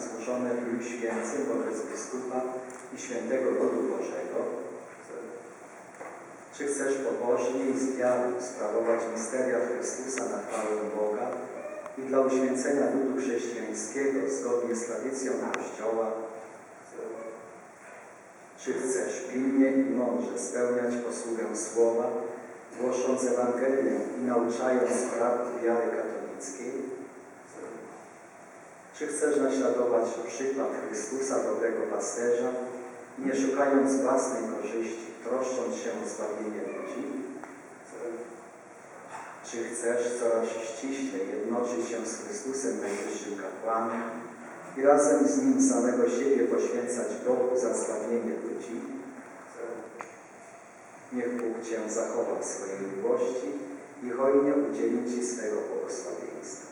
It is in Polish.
złożone w dniu święcym wobec biskupa i świętego ludu Bożego. Czy chcesz pobożnie i z wiarą sprawować misteria Chrystusa na chwałę Boga i dla uświęcenia ludu chrześcijańskiego zgodnie z tradycją Kościoła? Czy chcesz pilnie i mądrze spełniać posługę Słowa, głosząc Ewangelię i nauczając prawdy wiary katolickiej? Czy chcesz naśladować przykład Chrystusa, dobrego pasterza, nie szukając własnej korzyści, troszcząc się o zbawienie ludzi? Czy chcesz coraz ściśle jednoczyć się z Chrystusem Najwyższym Kapłanem i razem z Nim samego siebie poświęcać Bogu za zbawienie ludzi? Niech Bóg Cię zachowa w swojej miłości i hojnie udzieli Ci swego błogosławieństwa.